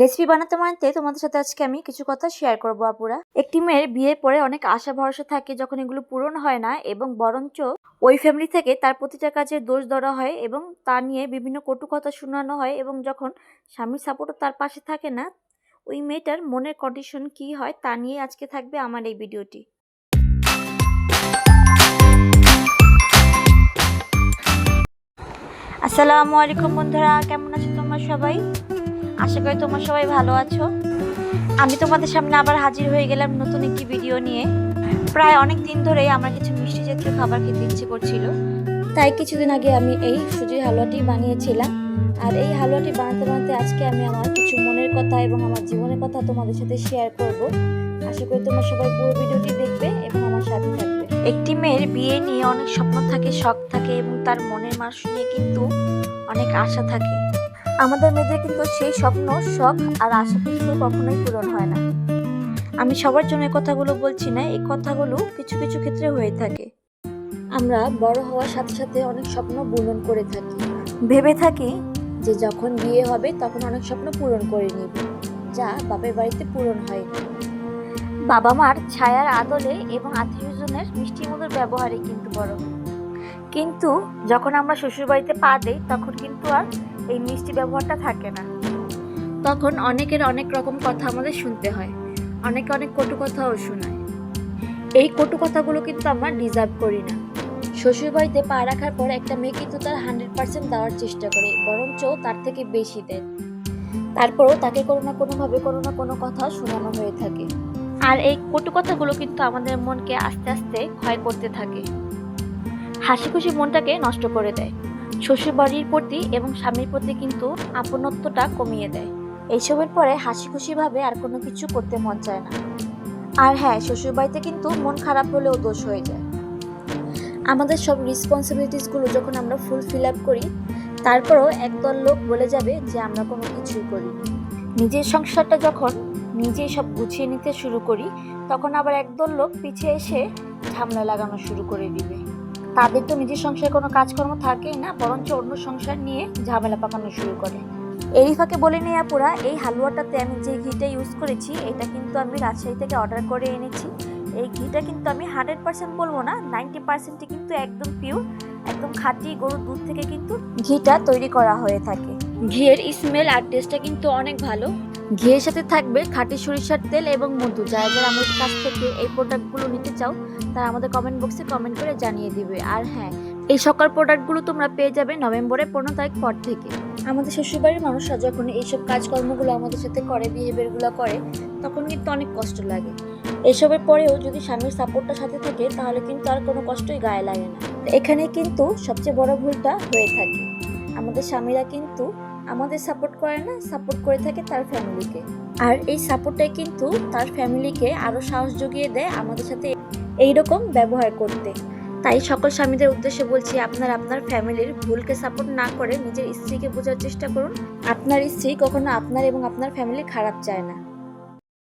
Recipe বানাতে বানাতে তোমাদের সাথে আজকে আমি কিছু কথা শেয়ার করব আপুরা। একটি মেয়ের বিয়ের পরে অনেক আশা ভরসা থাকে যখন এগুলো পূরণ হয় না এবং বরঞ্চ ওই ফ্যামিলি থেকে তার প্রতিটা কাজের দোষ ধরা হয় এবং তা নিয়ে বিভিন্ন কটু কথা শোনানো হয় এবং যখন স্বামীর সাপোর্টও তার পাশে থাকে না, ওই মেয়েটার মনের কন্ডিশন কি হয় তা নিয়ে আজকে থাকবে আমার এই ভিডিওটি। আসসালামু আলাইকুম বন্ধুরা, কেমন আছো তোমরা সবাই? আশা করি তোমরা সবাই ভালো আছো। আমি তোমাদের সামনে আবার হাজির হয়ে গেলাম নতুন একটি ভিডিও নিয়ে। প্রায় অনেক দিন ধরেই আমার কিছু মিষ্টি জাতীয় খাবার খেতে ইচ্ছে করছিল। তাই কিছুদিন আগে আমি এই সুজির হালুয়াটি বানিয়েছিলাম। আর এই হালুয়াটি বানাতে বানাতে আজকে আমি আমার কিছু মনের কথা এবং আমার জীবনের কথা তোমাদের সাথে শেয়ার করব। আশা করি তোমরা সবাই পুরো ভিডিওটি দেখবে এবং আমার সাথে থাকবে। একটি মেয়ের বিয়ে নিয়ে অনেক স্বপ্ন থাকে, শখ থাকে এবং তার মনের মানুষ নিয়ে কিন্তু অনেক আশা থাকে। আমাদের মেয়েদের কিন্তু সেই স্বপ্ন, শখ আর আশা কিন্তু কখনোই পূরণ হয় না। আমি সবার জন্য এই কথাগুলো বলছি না, এই কথাগুলো কিছু কিছু ক্ষেত্রে হয়ে থাকে। আমরা বড় হওয়ার সাথে সাথে অনেক স্বপ্ন পূরণ করে থাকি। ভেবে থাকি যে যখন বিয়ে হবে তখন অনেক স্বপ্ন পূরণ করে নিব, যা বাপের বাড়িতে পূরণ হয়নি বাবা মার ছায়ার আদলে এবং আত্মীয়জনের মিষ্টি মধুর ব্যবহারে কিন্তু বড়। কিন্তু যখন আমরা শ্বশুরবাড়িতে পা দেই তখন কিন্তু আর এই মিষ্টি ব্যবহারটা থাকে না। তখন অনেকের অনেক রকম কথা আমাদের শুনতে হয়। অনেকে অনেক কটু কথাও শোনায়। এই কটু কথাগুলো কিন্তু আমরা ডিজার্ভ করি না। শ্বশুরবাড়িতে পা রাখার পর একটা মেয়ে কিন্তু তার হান্ড্রেড পার্সেন্ট দেওয়ার চেষ্টা করে, বরঞ্চ তার থেকে বেশি দেয়। তারপরও তাকে কোনো না কোনোভাবে কোনো না কোনো কথা শোনানো হয়ে থাকে। আর এই কটু কথাগুলো কিন্তু আমাদের মনকে আস্তে আস্তে ক্ষয় করতে থাকে। হাসি খুশি মনটাকে নষ্ট করে দেয়। শ্বশুর বাড়ির প্রতি এবং স্বামীর প্রতি কিন্তু আপনত্বটা কমিয়ে দেয়। এইসবের পরে হাসি খুশিভাবে আর কোনো কিছু করতে মন চায় না। আর হ্যাঁ শ্বশুর বাড়িতে কিন্তু মন খারাপ হলেও দোষ হয়ে যায়। আমাদের সব রেসপন্সিবিলিটিসগুলো যখন আমরা ফুল ফিল আপ করি, তারপরও একদল লোক বলে যাবে যে, আমরা কোনো কিছুই করি নিজের সংসারটা যখন নিজেই সব গুছিয়ে নিতে শুরু করি, তখন আবার একদল লোক পিছিয়ে এসে ঝামেলা লাগানো শুরু করে দিবে। তাদের তো নিজের সংসারে কোনো কাজকর্ম থাকেই না, বরঞ্চ অন্য সংসার নিয়ে ঝামেলা পাকানো শুরু করে। এরই ফাঁকে বলে নিয়ে আপুরা, এই হালুয়াটাতে আমি যে ঘিটা ইউজ করেছি, এটা কিন্তু আমি রাজশাহী থেকে অর্ডার করে এনেছি। এই ঘিটা কিন্তু আমি হান্ড্রেড পার্সেন্ট বলব না নাইনটি পার্সেন্টই কিন্তু একদম পিওর একদম খাঁটি গরুর দুধ থেকে কিন্তু ঘিটা তৈরি করা হয়ে থাকে। ঘিয়ের স্মেল আর টেস্টটা কিন্তু অনেক ভালো। ঘিয়ের সাথে থাকবে খাঁটি সরিষার তেল এবং মধু। যারা যারা আমাদের কাছ থেকে এই প্রোডাক্টগুলো নিতে চাও, তারা আমাদের কমেন্ট বক্সে কমেন্ট করে জানিয়ে দিবে। আর হ্যাঁ এই সকল প্রোডাক্টগুলো তোমরা পেয়ে যাবে নভেম্বরের পনেরো তারিখ পর থেকে। আমাদের শ্বশুরবাড়ির মানুষরা যখন এইসব কাজকর্মগুলো আমাদের সাথে করে বিহেভিয়ারগুলো করে, তখন কিন্তু অনেক কষ্ট লাগে। এসবের পরেও যদি স্বামীর সাপোর্টটা সাথে থাকে, তাহলে কিন্তু আর কোনো কষ্টই গায়ে লাগে না। এখানে কিন্তু সবচেয়ে বড় ভুলটা হয়ে থাকে। আমাদের স্বামীরা কিন্তু আমাদের সাপোর্ট করে না সাপোর্ট করে থাকে তার ফ্যামিলিকে আর এই সাপোর্টটাই কিন্তু তার ফ্যামিলিকে আরও সাহস জুগিয়ে দেয় আমাদের সাথে এই রকম ব্যবহার করতে। তাই সকল স্বামীদের উদ্দেশ্যে বলছি, আপনার আপনার ফ্যামিলির ভুলকে সাপোর্ট না করে নিজের স্ত্রীকে বোঝার চেষ্টা করুন। আপনার স্ত্রী কখনো আপনার এবং আপনার ফ্যামিলি খারাপ চায় না।